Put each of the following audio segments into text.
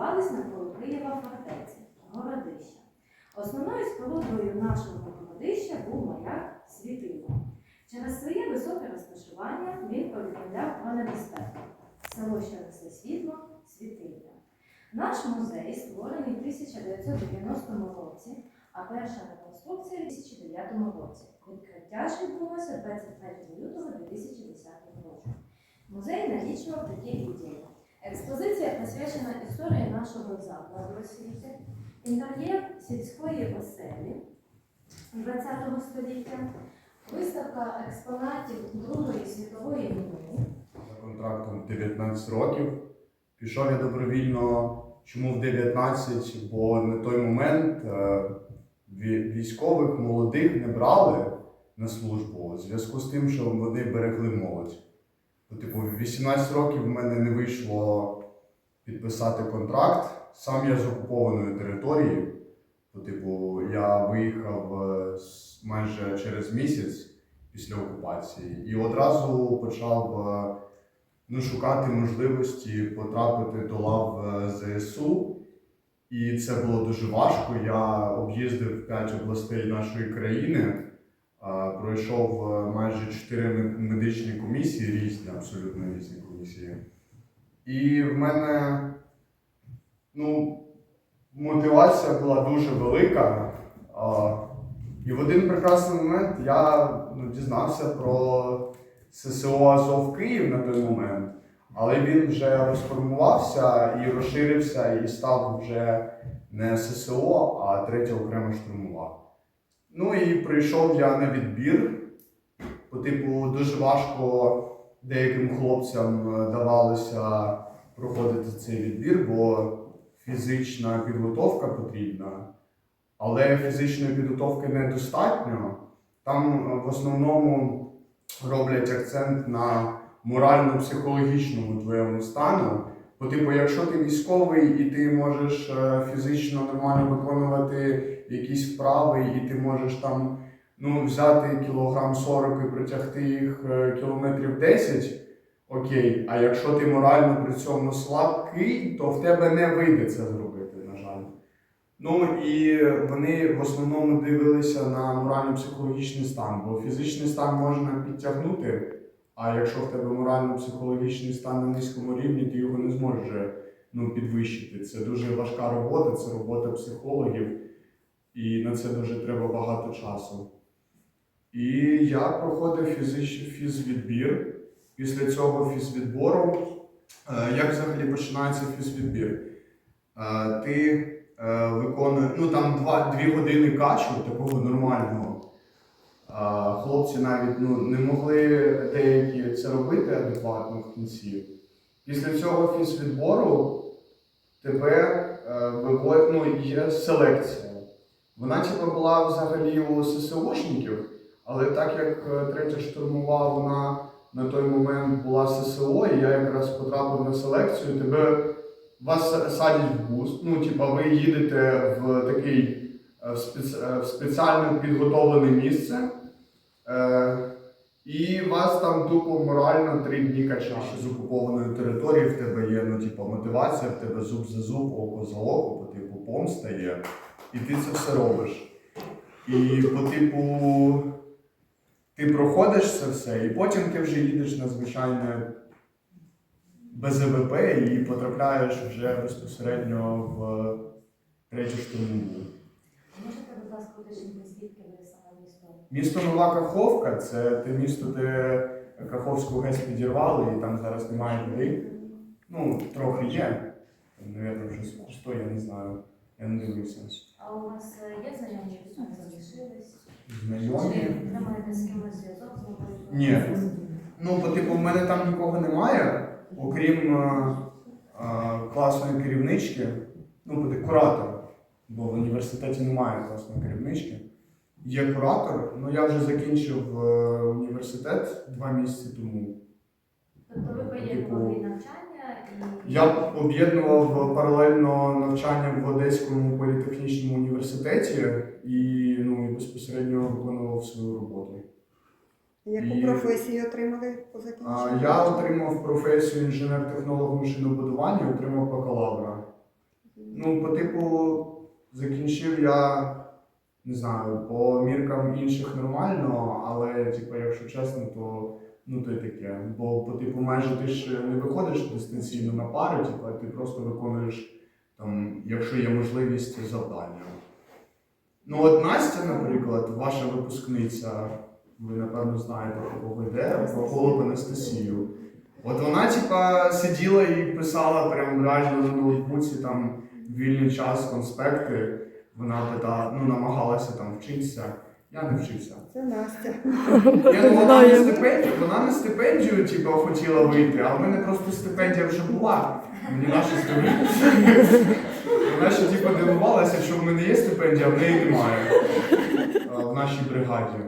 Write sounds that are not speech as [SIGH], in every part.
базувались навколо Києва фортеці Городища. Основною спорудою нашого городища був маяк Світило. Через своє високе розташування він повідомляв про небезпеку. Село, що несли світло, світильня. Наш музей створений в 1990 році, а перша реконструкція в 2009 році. Відкриття ж відбулося 23 лютого 2010 року. Музей налічував такі відділи. Експозиція присвячена історії нашого закладу освіти, інтер'єр сільської оселі ХХ століття, виставка експонатів Другої світової війни. За контрактом 19 років. Пішов я добровільно. Чому в 19? Бо на той момент е, військових молодих не брали на службу у зв'язку з тим, що вони берегли молодь. Бо, Типу, 18 років в мене не вийшло підписати контракт. Сам я з окупованої території. Бо, Типу, я виїхав е, майже через місяць після окупації і одразу почав е, ну, шукати можливості потрапити до лав е, ЗСУ. І це було дуже важко. Я об'їздив 5 областей нашої країни, пройшов е, майже 4 медичні комісії, різні, абсолютно різні комісії. І в мене ну, мотивація була дуже велика. І в один прекрасний момент я ну, дізнався про ССО Азов Київ на той момент, але він вже розформувався і розширився, і став вже не ССО, а третя окрема штурмова. Ну і прийшов я на відбір. По типу дуже важко деяким хлопцям е, давалося проходити цей відбір, бо фізична підготовка потрібна, але фізичної підготовки недостатньо. Там е, в основному роблять акцент на морально-психологічному твоєму стану. Бо, типу, якщо ти військовий і ти можеш е, фізично нормально виконувати якісь вправи, і ти можеш там ну, взяти кілограм 40 і протягти їх е, кілометрів 10, окей. А якщо ти морально при цьому слабкий, то в тебе не вийде це зробити, на жаль. Ну і вони в основному дивилися на морально-психологічний стан, бо фізичний стан можна підтягнути, а якщо в тебе морально-психологічний стан на низькому рівні, ти його не зможеш ну, підвищити. Це дуже важка робота, це робота психологів, і на це дуже треба багато часу. І я проходив фізич... фізвідбір. Після цього фізвідбору, е, як взагалі починається фізвідбір? Е, Ти е, виконує, ну там два, дві години качу, такого нормального. Хлопці навіть ну, не могли деякі це робити адекватно в кінці. Після цього фізвідбору тебе виводять, ну, є селекція. Вона типу, була взагалі у ССОшників, але так як е, третя штурмова, вона на той момент була ССО, і я якраз потрапив на селекцію, тебе вас садять в бус. Ну, типа, ви їдете в такий е, е, в спеціально підготовлене місце, і вас там тупо морально три дні качають. З окупованої території в тебе є ну, типа, мотивація, в тебе зуб за зуб, око за око, типу помста є, і ти це все робиш. І по типу. Ти проходиш це все, і потім ти вже їдеш на звичайне БЗВП і потрапляєш вже безпосередньо в третю штурмову. Можете, будь ласка, уточнити, звідки ви саме місто? Місто Нова Каховка це те місто, де Каховську ГЕС підірвали, і там зараз немає води. Ну, трохи є. Навірно, вже сто, я не знаю. Я не дивився. А у вас е, є знайомі, які залишились? Знайомі. Тримаєте з кимось зв'язок з? Ні. Ну, по типу, в мене там нікого немає, окрім е, е, класної керівнички, ну, буде куратор, бо в університеті немає класної керівнички. Є куратор, ну я вже закінчив університет два місяці тому. Тобто ви поєднували і навчання. Я об'єднував паралельно навчання в Одеському політехнічному університеті і ну, і безпосередньо виконував свою роботу. Яку І- професію отримали по закінченню? Я отримав професію інженер-технолог машинобудування, отримав бакалавра. Ну, по типу, закінчив я не знаю, по міркам інших нормально, але типу, якщо чесно, то ну то й таке. Бо по типу, майже ти ж не виходиш дистанційно на пари, типу, а ти просто виконуєш там, якщо є можливість, завдання. Ну, от Настя, наприклад, ваша випускниця, ви напевно знаєте, про кого йде, про Голуб Анастасію. От вона, типа, сиділа і писала прям реально на ноутбуці там вільний час конспекти. Вона питала, ну, намагалася там вчитися. Я не вчився. Це Настя. Я ну, вона на стипендію, вона на стипендію, типу, хотіла вийти, а в мене просто стипендія вже була. Мені наша стипендія. Вона ще типу, дивувалася, що в мене є стипендія, а в неї немає е, в нашій бригаді.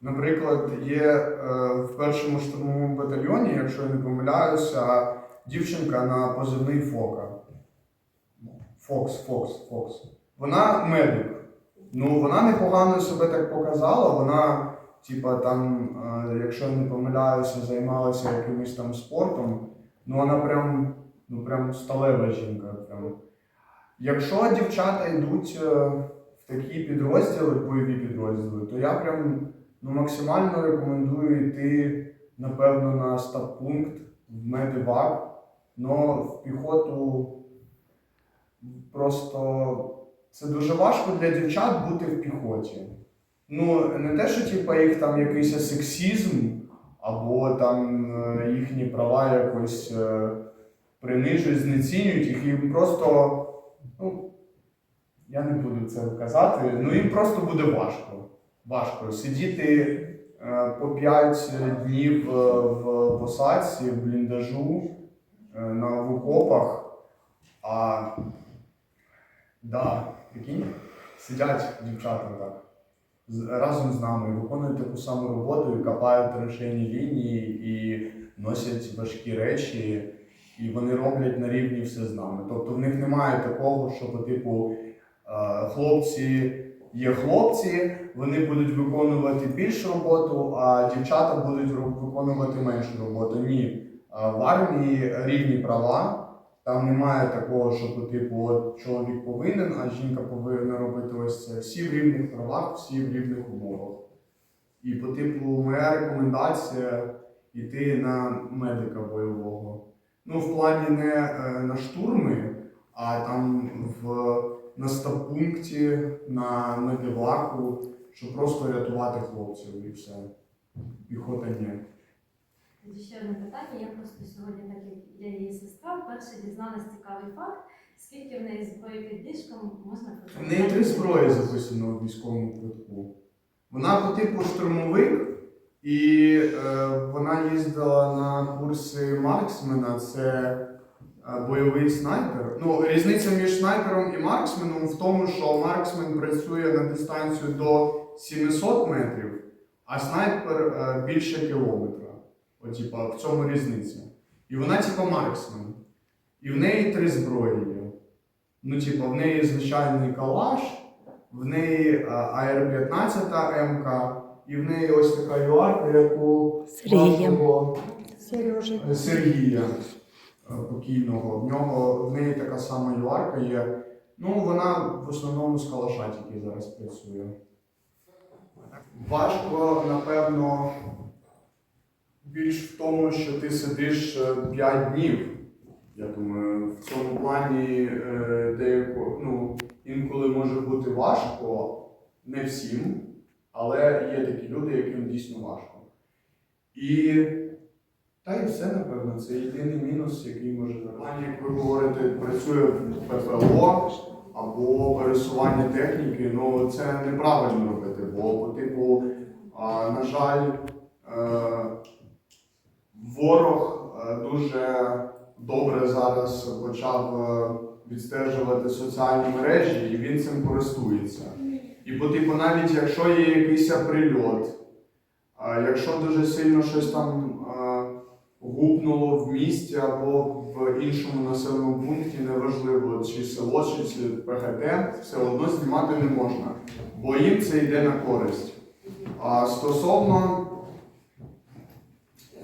Наприклад, є е, в першому штурмовому батальйоні, якщо я не помиляюся, дівчинка на позивний Фока. Фокс, Фокс, Фокс. Вона медик. Ну, вона непогано себе так показала. Вона, типа, там, е, якщо не помиляюся, займалася якимось там спортом. Ну, вона прям, ну, прям сталева жінка. Прям. Якщо дівчата йдуть е, в такі підрозділи, бойові підрозділи, то я прям ну, максимально рекомендую йти, напевно, на стаб-пункт в медивак. Но в піхоту просто це дуже важко для дівчат бути в піхоті. Ну, не те, що типа, їх там якийсь сексізм, або там е, їхні права якось е, принижують, знецінюють їх, їм просто, ну, я не буду це казати, ну їм просто буде важко. Важко сидіти е, по 5 днів в посадці, в бліндажу, на в окопах, а да, прикинь, сидять дівчата так. Разом з нами виконують таку саму роботу і копають траншейні лінії і носять важкі речі, і вони роблять на рівні все з нами. Тобто в них немає такого, що типу е, хлопці є хлопці, вони будуть виконувати більшу роботу, а дівчата будуть виконувати меншу роботу. Ні. В армії рівні права. Там немає такого, що типу от чоловік повинен, а жінка повинна робити ось це. Всі в рівних правах, всі в рівних умовах. І по типу, моя рекомендація йти на медика бойового. Ну, в плані не е, на штурми, а там в на стаб-пункті, на медиваку, щоб просто рятувати хлопців і все. Піхота ні. Ще одне питання. Я просто сьогодні, так як я її сестра, вперше дізналась цікавий факт, скільки в неї зброї під ліжком можна В неї три зброї записано у військовому квитку. Вона по типу штурмовик, і е, вона їздила на курси марксмена, це е, бойовий снайпер. Ну, різниця між снайпером і марксменом в тому, що марксмен працює на дистанцію до 700 метрів, а снайпер е, більше кілометра. От, типа, в цьому різниця. І вона, типа, марксмен. І в неї три зброї є. Ну, типу, в неї звичайний калаш, в неї е, АР-15 МК, і в неї ось така юарка, яку Сергія. вашого, Сережа. е, Сергія е, покійного. В нього в неї така сама юарка є. Ну, вона в основному з калаша тільки зараз працює. Важко, напевно, більш в тому, що ти сидиш 5 днів. Я думаю, в цьому плані е, деяко, ну, інколи може бути важко, не всім, але є такі люди, яким дійсно важко. І та й все, напевно, це єдиний мінус, який може плані, як ви говорите, працює в ППО або пересування техніки, ну це неправильно робити, бо типу, на жаль, е, ворог е, дуже добре зараз почав е, відстежувати соціальні мережі, і він цим користується. І по типу, навіть якщо є якийсь прильот, якщо дуже сильно щось там е, гупнуло в місті або в іншому населеному пункті, неважливо, чи село, чи ПГТ, все одно знімати не можна, бо їм це йде на користь. А стосовно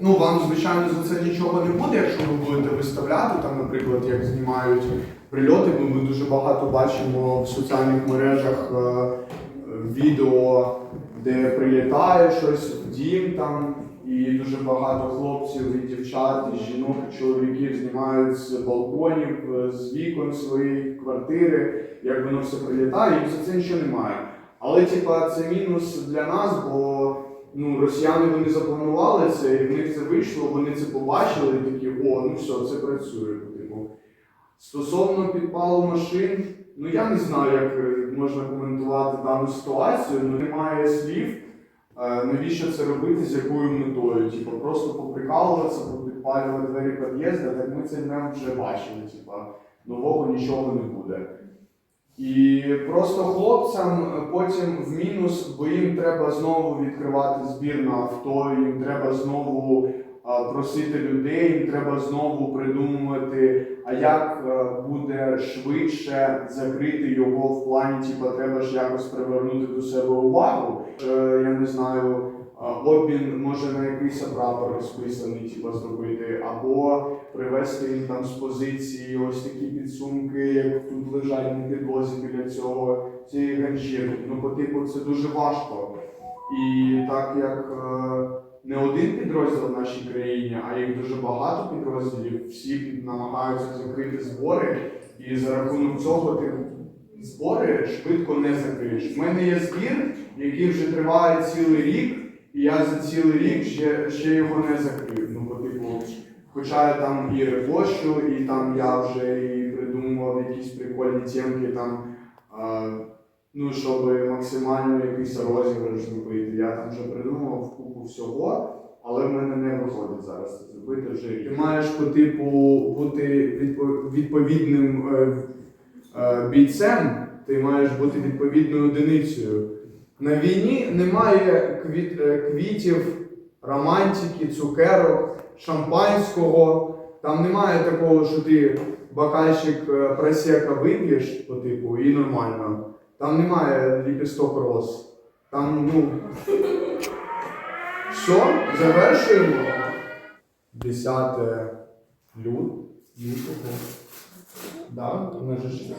Ну, вам, звичайно, за це нічого не буде, якщо ви будете виставляти, там, наприклад, як знімають прильоти, бо ми дуже багато бачимо в соціальних мережах е, відео, де прилітає щось в дім там, і дуже багато хлопців і дівчат, і жінок, і чоловіків знімають з балконів, е, з вікон своєї квартири, як воно все прилітає, і за це нічого немає. Але, типа, це мінус для нас, бо ну, росіяни вони запланували це, і в них це вийшло, вони це побачили і такі, о, ну все, це працює. Типу. Стосовно підпалу машин, ну я не знаю, як е, можна коментувати дану ситуацію, ну немає слів. Е, Навіщо це робити, з якою метою? Типу, просто поприкалуватися, попідпалювати двері під'їзду, так ми це не вже бачили. Типу, нового нічого не буде. І просто хлопцям потім в мінус, бо їм треба знову відкривати збір на авто, їм треба знову просити людей, їм треба знову придумувати, а як буде швидше закрити його в плані, типу, треба ж якось привернути до себе увагу. Е, я не знаю, обмін може на якийсь прапор розписаний, типу, зробити, або привезти їм там з позиції ось такі підсумки, як тут лежать на підлозі біля цього цієї ганчірки. Ну, по типу, це дуже важко. І так як е, не один підрозділ в нашій країні, а їх дуже багато підрозділів, всі намагаються закрити збори, і за рахунок цього ти збори швидко не закриєш. У мене є збір, який вже триває цілий рік, і я за цілий рік ще, ще його не закрив. Хоча я там і репощу, і там я вже і придумував якісь прикольні темки там, а, ну, щоб максимально якийсь розіграш зробити. Я там вже придумав купу всього, але в мене не виходить зараз це зробити вже. Ти маєш по типу бути відповідним е, е, бійцем, ти маєш бути відповідною одиницею. На війні немає квіт, е, квітів, романтики, цукерок шампанського. Там немає такого, що ти бокальчик е, просека вип'єш по типу і нормально. Там немає ліпісток роз. Там, ну. Все, завершуємо. 10 лют, лютого. Да, у нас же ж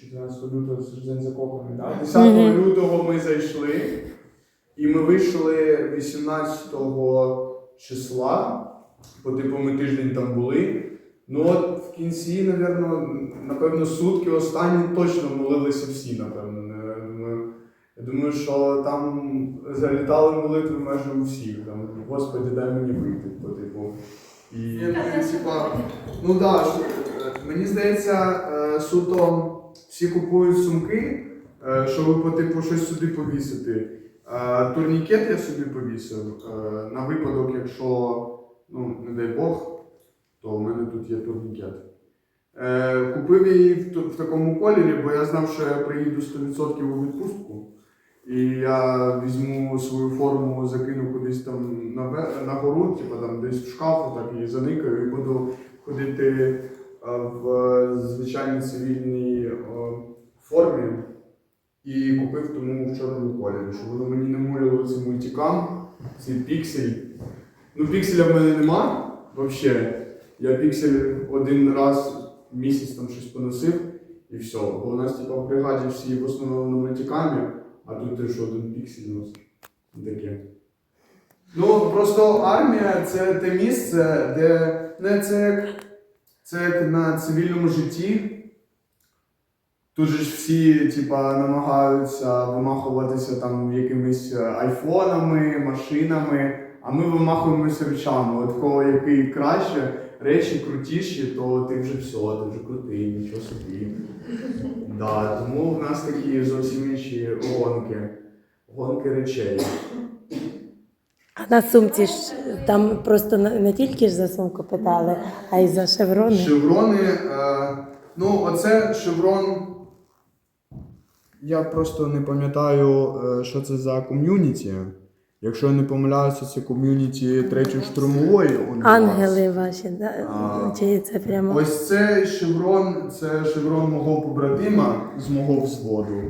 14 лютого день закоханий, да? 10 лютого ми зайшли. І ми вийшли 18 числа, по типу ми тиждень там були. Ну от в кінці, напевно, напевно, сутки останні точно молилися всі, напевно. Я думаю, що там залітали молитви майже у всіх. Там, Господи, дай мені вийти, по типу. І, типа, ну так, да, мені здається, е, суто всі купують сумки, е, щоб по типу щось сюди повісити. Турнікет я собі повісив е, на випадок, якщо, ну, не дай Бог, то в мене тут є турнікет. Е, Купив її в, такому кольорі, бо я знав, що я приїду 100% у відпустку. І я візьму свою форму, закину кудись там на, гору, типу там десь в шкафу, так її заникаю і буду ходити е, в звичайній цивільній формі. І купив тому в чорному кольорі, щоб воно мені не цей мультикам, цей піксель. Ну, пікселя в мене нема взагалі. Я піксель один раз в місяць там щось поносив і все. Бо у нас типу, в бригаді всі в основному на мультикамі, а тут ти що один піксель носиш. Таке. Ну, просто армія це те місце, де не це як, це як на цивільному житті. Тут же ж всі типа, намагаються вимахуватися там якимись е, айфонами, машинами, а ми вимахуємося речами. От кого який краще, речі крутіші, то ти вже все, ти вже крутий, нічого собі. Да, тому в нас такі зовсім інші гонки. Гонки речей. А на сумці ж там просто не не тільки ж за сумку питали, а й за шеврони. Шеврони. Е, ну, оце шеврон. Я просто не пам'ятаю, е, що це за ком'юніті. Якщо я не помиляюся, це ком'юніті третьої штурмової. у. Ангели ваші, да? А. чи це прямо. Ось цей шеврон, це шеврон мого побратима з мого взводу.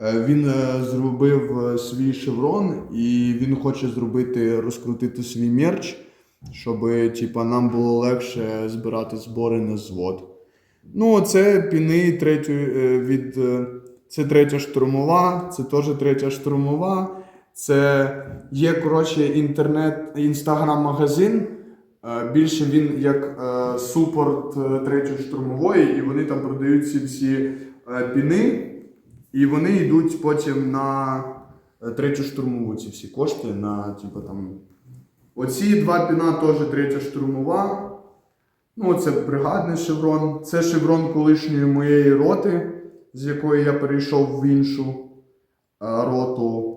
Е, Він е, зробив свій шеврон і він хоче зробити, розкрутити свій мерч, щоб типа, нам було легше збирати збори на звод. Ну, це піни третьої від. Це третя штурмова, це теж третя штурмова. Це є, коротше, інтернет, інстаграм-магазин. Е, Більше він як е, супорт е, третьої штурмової, і вони там продають ці всі піни, і вони йдуть потім на третю штурмову ці всі кошти. На, типу, там... Оці два піна теж третя штурмова. Ну, це бригадний шеврон. Це шеврон колишньої моєї роти, з якої я перейшов в іншу е, роту.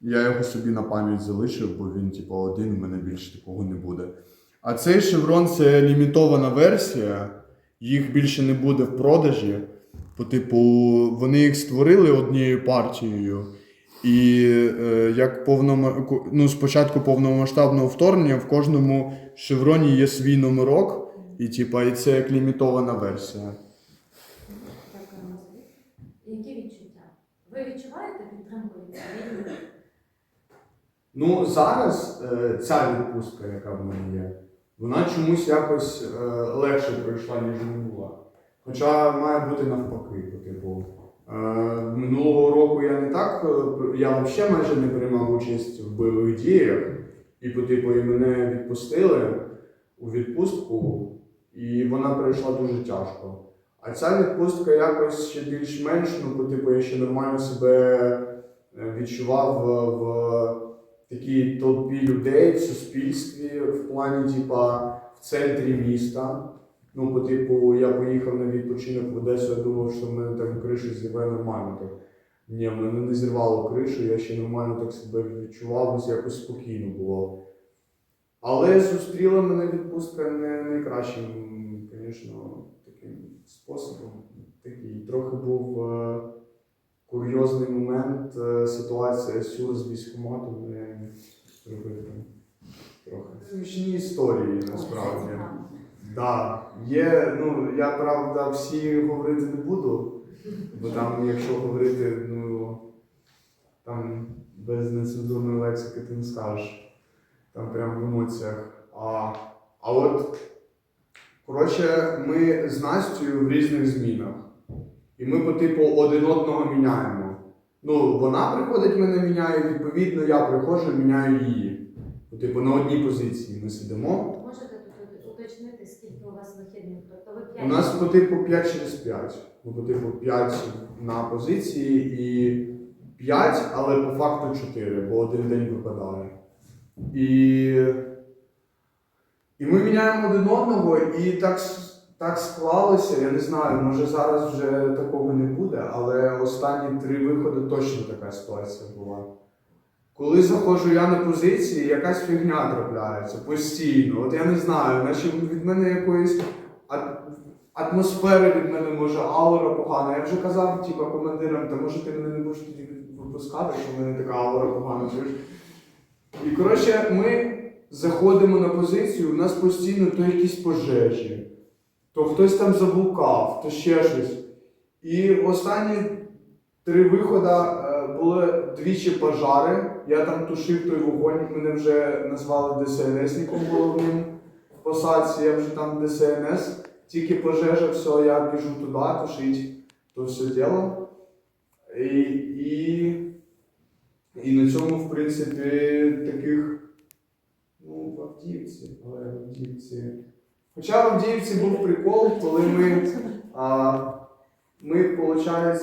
Я його собі на пам'ять залишив, бо він, типу, один, у мене більше такого не буде. А цей шеврон це лімітована версія, їх більше не буде в продажі. По типу, вони їх створили однією партією. І е, як повнома... ну, спочатку повномасштабного вторгнення в кожному шевроні є свій номерок, і, типа, і це як лімітована версія. Дякуємо за відповідь. Які відчуття? Ви відчуваєте підтримку від цивільних? Ну, зараз е, ця відпустка, яка в мене є, вона чомусь якось е, легше пройшла, ніж минула. Хоча має бути навпаки, по типу. Е, минулого року я не так, е, я взагалі майже не приймав участь в бойових діях, і по типу і мене відпустили у відпустку, і вона пройшла дуже тяжко. А ця відпустка якось ще більш-менш, ну, типу, я ще нормально себе е, відчував в, в такій толпі людей в суспільстві, в плані, типа, в центрі міста. Ну, по типу, я поїхав на відпочинок в Одесу, я думав, що в мене там кришу зірве нормально. Так. Ні, мене не зірвало кришу, я ще нормально так себе відчував, якось спокійно було. Але зустріла мене відпустка не найкращим, звісно, способом. Такий трохи був е, курйозний момент, е, ситуація сюр з військкоматом мене зробив там трохи. Смішні історії насправді. Да, є, ну я правда всі говорити не буду, бо там, якщо говорити, ну там без нецензурної лексики ти не скажеш. Там прям в емоціях. А, а от, коротше, ми з Настю в різних змінах. І ми по типу один одного міняємо. Ну, вона приходить, мене міняє, відповідно, я приходжу, міняю її. По Типу, на одній позиції ми сидимо. Можете тут уточнити, скільки у вас вихідних? Тобто ви У нас по типу 5 через 5. Ну, по типу 5 на позиції і 5, але по факту 4, бо один день випадає. І, і ми міняємо один одного, і так, так склалося. Я не знаю, може зараз вже такого не буде, але останні три виходи точно така ситуація була. Коли заходжу я на позиції, якась фігня трапляється постійно. От я не знаю, наче від мене якоїсь атмосфери від мене може аура погана. Я вже казав, типу, командирам, та може ти мене не тоді випускати, що в мене така аура погана. І коротше, ми заходимо на позицію, у нас постійно то якісь пожежі, то хтось там заблукав, то ще щось. І останні три виходи е, були двічі пожари. Я там тушив той вогонь, мене вже назвали ДСНСником головним в посадці, я вже там ДСНС. Тільки пожежа, все, я біжу туди, тушить то все діло. І, і, і на цьому, в принципі, таких, Авдіївці, але Авдіївці. Хоча в Авдіївці був прикол, коли ми, а, ми виходить,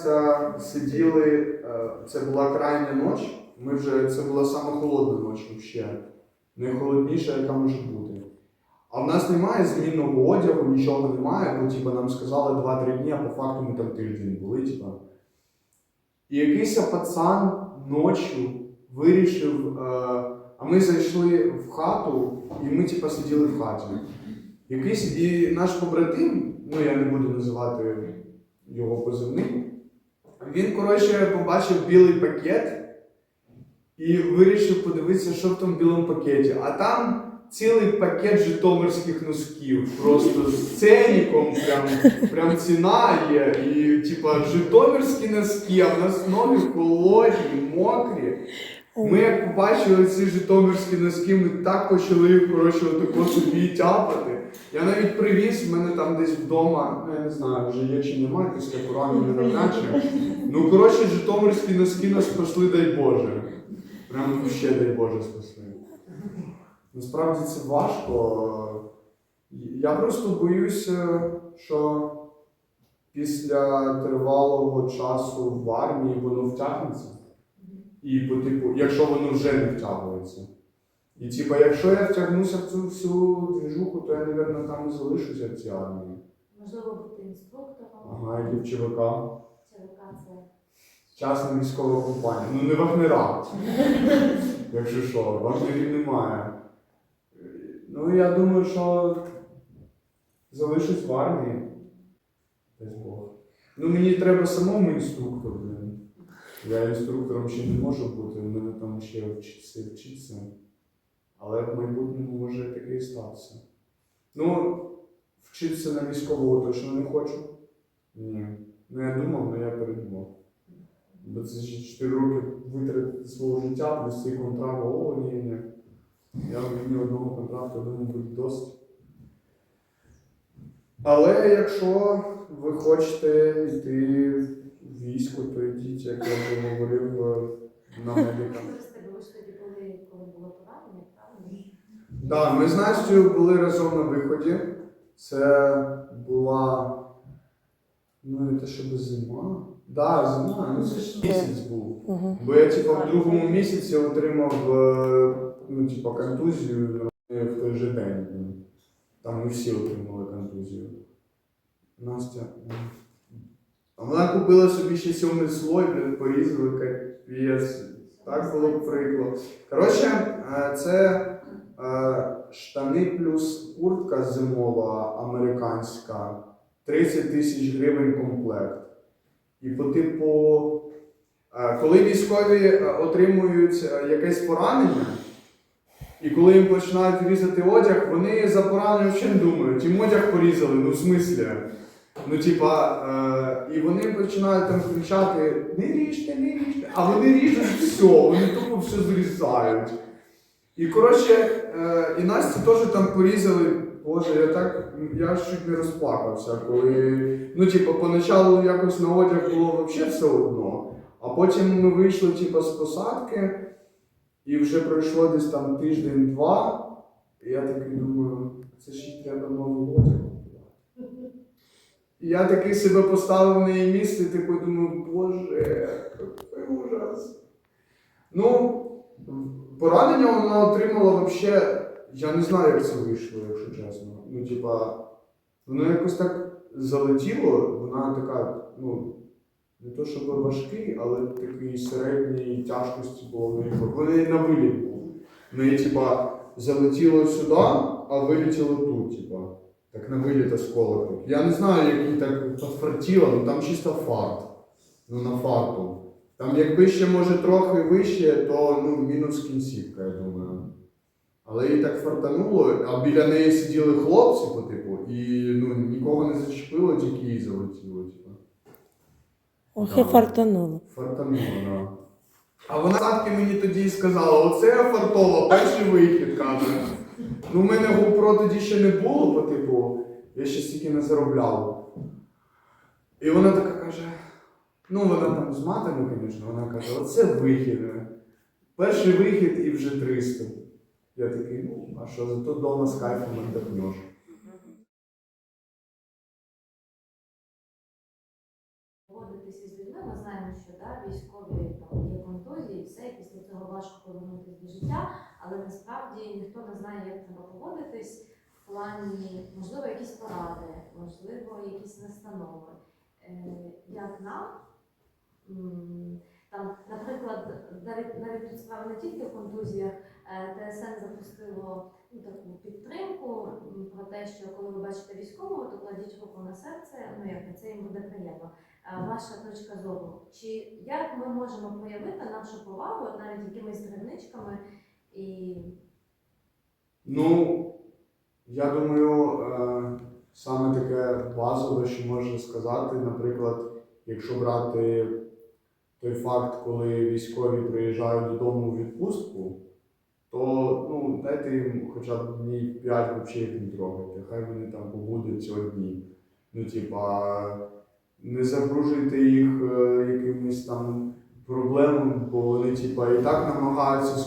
сиділи, е, це була крайня ніч, ми вже, це була саме холодна ніч взагалі. Найхолодніша, яка може бути. А в нас немає змінного одягу, нічого немає, бо типу, нам сказали 2-3 дні, а по факту ми там тиждень були. Типу. І якийсь пацан ночі вирішив, е, а ми зайшли в хату, і ми типу, сиділи в хаті. Якийсь і наш побратим, ну я не буду називати його позивним, він, коротше, побачив білий пакет і вирішив подивитися, що в тому білому пакеті. А там цілий пакет житомирських носків. Просто з ценником, прям, прям ціна є. І типа житомирські носки, а в нас ноги холодні, мокрі. Ми як побачили ці житомирські носки, ми так почали коротше отако собі тяпати. Я навіть привіз, в мене там десь вдома, ну я не знаю, вже є чи немає, після поранення навряд чи. Ну коротше, житомирські носки нас спасли, дай Боже. Прям ще дай Боже спасли. Насправді це важко. Я просто боюся, що після тривалого часу в армії воно втягнеться. І по типу, якщо воно вже не втягується. І типа, якщо я втягнуся в цю всю двіжуху, то я, мабуть, там і залишуся в цій армії. Можливо, бути інструктором, Ага, і в ЧВК. ЧВК це Частна військова компанія. Ну не вагнера. [LAUGHS] Якщо що, вагнерів немає. Ну я думаю, що залишусь в армії. Дасть Бог. Ну мені треба самому інструктор, блин. Я інструктором ще не можу бути, в мене там ще вчитися і вчитися. Але в майбутньому може таке і статися. Ну, вчитися на військового точно не хочу. Ні. Ну я думав, але я передумав. Бо це ж 4 роки витратити свого життя, плюс цей контракт, о, ні, ні. Я мені одного контракту, думаю, буде досить. Але якщо ви хочете йти в військо, то йдіть, як я вже говорив, е, на медика. Ви були, коли було поранення, правильно? Так, ми з Настю були разом на виході. Це була. Ну, не те, щоб зима. Так, да, зима, ну це ж місяць був. Угу. Бо я типу, в другому місяці отримав е, ну, типу, контузію е, в той же день. Там ми всі отримали контузію. Настя. Вона купила собі ще сьомий слой, блін, порізали капець. Так було прикро. Коротше, е, це е, штани плюс куртка зимова американська. 30 тисяч гривень комплект. І по типу, е, коли військові отримують якесь поранення, і коли їм починають різати одяг, вони за поранення взагалі не думають. Їм одяг порізали, ну в смислі. Ну, типа, е, і вони починають там кричати: не ріжте, не ріжте. А вони ріжуть все, вони тупо все зрізають. І коротше, е, і Насті теж там порізали. Боже, я так, я чуть не розплакався, коли. Ну, типу, поначалу якось на одяг було взагалі все одно. А потім ми вийшли, типу, з посадки, і вже пройшло десь там тиждень-два. І я такий думаю, це ж треба новий одяг. І я такий себе поставив на її місце, типу, думаю, боже, який ужас. Ну, поранення вона отримала взагалі, я не знаю, як це вийшло, якщо чесно. Ну, типа, воно якось так залетіло, вона така, ну, не то щоб важкий, але такий середньої тяжкості було в неї. На виліт був. Неї, типа, залетіло сюди, а вилетіло тут, типа. Так на виліт осколок. Я не знаю, як їй так подфартіло, ну там чисто фарт. Ну на фарту. Там якби ще може трохи вище, то ну, мінус кінцівка, я думаю. Але їй так фартануло, а біля неї сиділи хлопці, по типу, і ну, нікого не зачепило, тільки їй залетіло. Типу. Ох, і фартануло. Фартануло, да. А вона завтра мені тоді і сказала, оце я фартова, перший вихід, каже. Ну, в мене GoPro тоді ще не було, бо типу, я ще стільки не заробляв. І вона така каже: ну, вона там з матами, звісно, вона каже, оце вихід. Перший вихід і вже 300. Я такий, ну, а що, зато вдома з кайфом віддохнеш. Поводитися з людьми, ми знаємо, що да, військові там є контузії, і все, і після цього важко повернутися до життя, але насправді ніхто не знає, як треба поводитись в плані, можливо, якісь поради, можливо, якісь настанови. Е, як нам, там, наприклад, навіть, навіть тут справа не тільки в контузіях, е, ТСН запустило ну, таку підтримку про те, що коли ви бачите військового, то кладіть руку на серце, ну як це їм буде приємно. Е, Ваша точка зору, чи як ми можемо проявити нашу повагу навіть якимись дрібничками і Ну, я думаю, е, саме таке базове, що можна сказати, наприклад, якщо брати той факт, коли військові приїжджають додому у відпустку, то ну, дайте їм хоча б днів 5 взагалі їх. Хай вони там побудуть цього дні. Ну, типа, не загружуйте їх е, якимись там проблемами, бо вони типа і так намагаються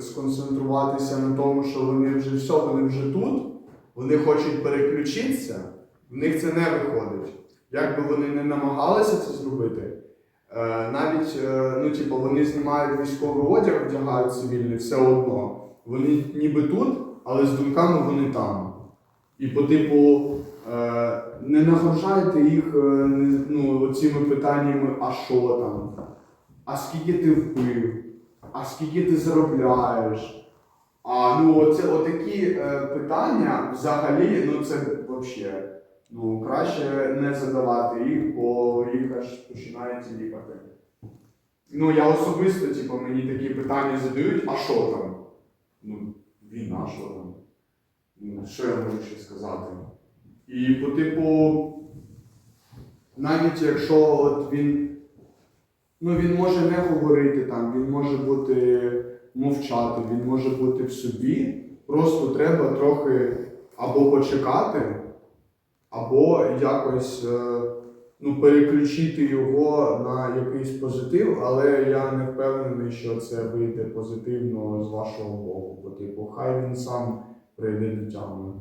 сконцентруватися на тому, що вони вже все, вони вже тут, вони хочуть переключитися, в них це не виходить. Як би вони не намагалися це зробити, е, навіть е, ну, типу, вони знімають військовий одяг, вдягають цивільний, все одно. Вони ніби тут, але з думками вони там. І по типу, е, не нагружайте їх ну, цими питаннями, а що там, а скільки ти вбив, а скільки ти заробляєш. А ну, оце отакі е, питання взагалі, ну це взагалі. Ну, краще не задавати їх, бо їх аж починають лікати. Ну, я особисто, типу, мені такі питання задають, а що там? Ну, війна, що там? Ну, що я можу ще сказати? І по типу, навіть якщо от він, ну, він може не говорити там, він може бути мовчати, він може бути в собі, просто треба трохи або почекати, або якось е, ну, переключити його на якийсь позитив, але я не впевнений, що це вийде позитивно з вашого боку. Бо типу, хай він сам прийде до тями.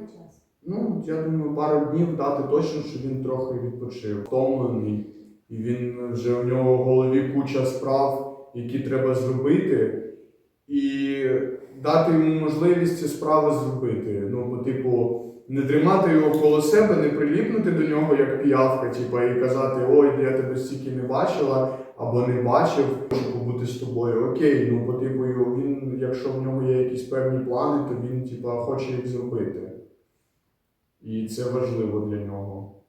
Час. Ну, я думаю, пару днів дати точно, що він трохи відпочив, втомлений, і він вже у нього в голові куча справ, які треба зробити, і дати йому можливість ці справи зробити. Ну, бо, типу, не тримати його коло себе, не приліпнути до нього як піявка, типу, і казати, ой, я тебе стільки не бачила або не бачив, хочу побути з тобою. Окей, ну по типу, він, якщо в нього є якісь певні плани, то він типу, хоче їх зробити. І це важливо для нього.